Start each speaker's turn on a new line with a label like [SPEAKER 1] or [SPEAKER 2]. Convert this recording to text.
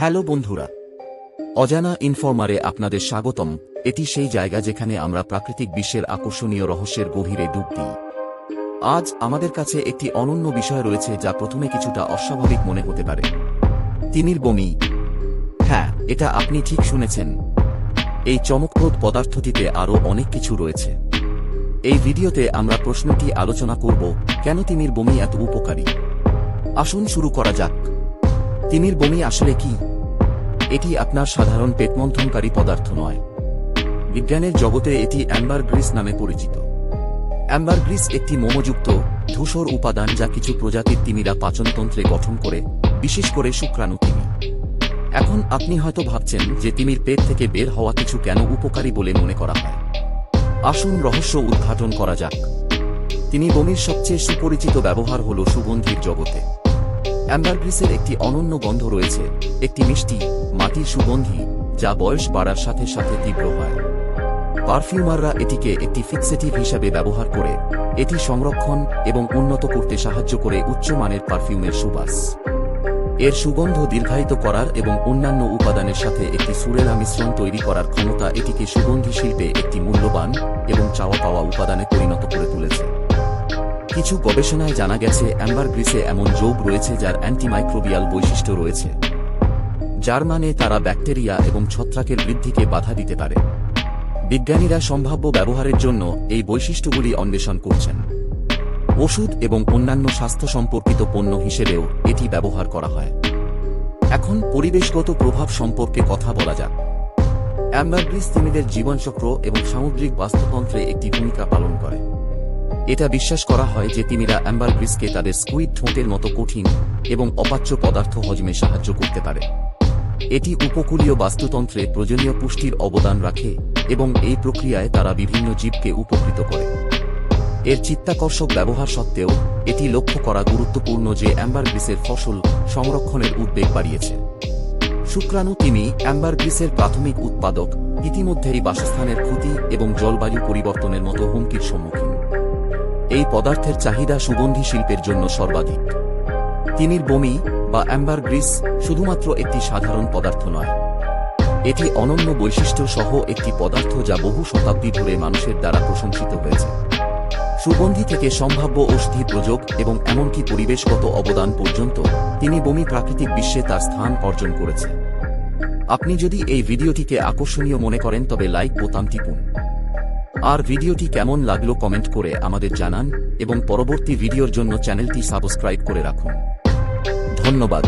[SPEAKER 1] Hello বন্ধুরা। অজানা ইনফরমারে আপনাদের স্বাগতম। এটি সেই জায়গা যেখানে আমরা প্রাকৃতিক বিশ্বের আকর্ষণীয় রহস্যের গভীরে ডুব দিই। আজ আমাদের কাছে একটি অনন্য বিষয় রয়েছে যা প্রথমে কিছুটা অস্বাভাবিক মনে হতে পারে। তিমির বমি। হ্যাঁ এটা আপনি ঠিক শুনেছেন। এই চমকপ্রদ পদার্থটিতে আরও অনেক কিছু রয়েছে। এই ভিডিওতে আমরা প্রশ্নটি আলোচনা করব, কেন তিমির বমি এত উপকারী? আসুন শুরু করা যাক। তিমির বমি আসলে কি? এটি আপনার সাধারণ পেটমন্থনকারী পদার্থ নয়। বিজ্ঞানের জগতে এটি অ্যাম্বার গ্রিস নামে পরিচিত। অ্যাম্বার গ্রিস একটি মোমযুক্ত, ধূসর উপাদান যা কিছু প্রজাতির তিমিরা পাচনতন্ত্রে গঠন করে, বিশেষ করে শুক্রাণু তিমি। এখন আপনি হয়তো ভাবছেন যে তিমির পেট থেকে বের হওয়া কিছু কেন উপকারী বলে মনে করা হয়। আসুন রহস্য উদ্ঘাটন করা যাক। তিনি বমির সবচেয়ে সুপরিচিত ব্যবহার হল সুগন্ধির জগতে। অ্যাম্বারগ্রিসের একটি অনন্য গন্ধ রয়েছে, একটি মিষ্টি, মাটির সুগন্ধি, যা বয়স বাড়ার সাথে সাথে তীব্র হয়। পারফিউমাররা এটিকে একটি ফিক্সেটিভ হিসাবে ব্যবহার করে, এটি সংরক্ষণ এবং উন্নত করতে সাহায্য করে উচ্চমানের পারফিউমের সুবাস। এর সুগন্ধ দীর্ঘায়িত করার এবং অন্যান্য উপাদানের সাথে একটি সুরেলা মিশ্রণ তৈরি করার ক্ষমতা এটিকে সুগন্ধি শিল্পে একটি মূল্যবান এবং চাওয়া পাওয়া উপাদানে পরিণত করে তুলেছে। কিছু গবেষণায় জানা গেছে, অ্যাম্বার গ্রিসে এমন যোগ রয়েছে যার অ্যান্টিমাইক্রোবিয়াল বৈশিষ্ট্য রয়েছে। যার মানে তারা ব্যাকটেরিয়া এবং ছত্রাকের বৃদ্ধিকে বাধা দিতে পারে। বিজ্ঞানীরা সম্ভাব্য ব্যবহারের জন্য এই বৈশিষ্ট্যগুলি অন্বেষণ করছেন। ওষুধ এবং অন্যান্য স্বাস্থ্য সম্পর্কিত পণ্য হিসেবেও এটি ব্যবহার করা হয়। এখন পরিবেশগত প্রভাব সম্পর্কে কথা বলা যাক। অ্যাম্বারগ্রিস তিমিদের জীবনচক্র এবং সামুদ্রিক বাস্তুতন্ত্রে একটি ভূমিকা পালন করে। এটা বিশ্বাস করা হয় যে তিমিরা অ্যাম্বারগ্রিসকে তাদের স্কুইড ঠোঁটের মতো কঠিন এবং অপাচ্য পদার্থ হজমে সাহায্য করতে পারে। এটি উপকূলীয় বাস্তুতন্ত্রে প্রয়োজনীয় পুষ্টির অবদান রাখে এবং এই প্রক্রিয়ায় তারা বিভিন্ন জীবকে উপকৃত করে। এর চিত্তাকর্ষক ব্যবহার সত্ত্বেও, এটি লক্ষ্য করা গুরুত্বপূর্ণ যে অ্যাম্বারগ্রিসের ফসল সংরক্ষণের উদ্বেগ বাড়িয়েছে। শুক্রাণু তিমি অ্যাম্বারগ্রিসের প্রাথমিক উৎপাদক ইতিমধ্যেই বাসস্থানের ক্ষতি এবং জলবায়ু পরিবর্তনের মতো হুমকির সম্মুখীন। এই পদার্থের চাহিদা সুগন্ধি শিল্পের জন্য সর্বাধিক। তিমির বমি বা অ্যাম্বার গ্রিস শুধুমাত্র একটি সাধারণ পদার্থ নয়। এটি অনন্য বৈশিষ্ট্য সহ একটি পদার্থ যা বহু শতাব্দী ধরে মানুষের দ্বারা প্রশংসিত হয়েছে। সুগন্ধি থেকে সম্ভাব্য ঔষধি প্রযোগ এবং এমনকি পরিবেশগত অবদান পর্যন্ত তিনি বমি প্রাকৃতিক বিশ্বে তার স্থান অর্জন করেছে। আপনি যদি এই ভিডিওটিকে আকর্ষণীয় মনে করেন তবে লাইক বোতাম টিপুন। আর ভিডিওটি কেমন লাগল কমেন্ট করে আমাদের জানান এবং পরবর্তী ভিডিওর জন্য চ্যানেলটি সাবস্ক্রাইব করে রাখুন। ধন্যবাদ।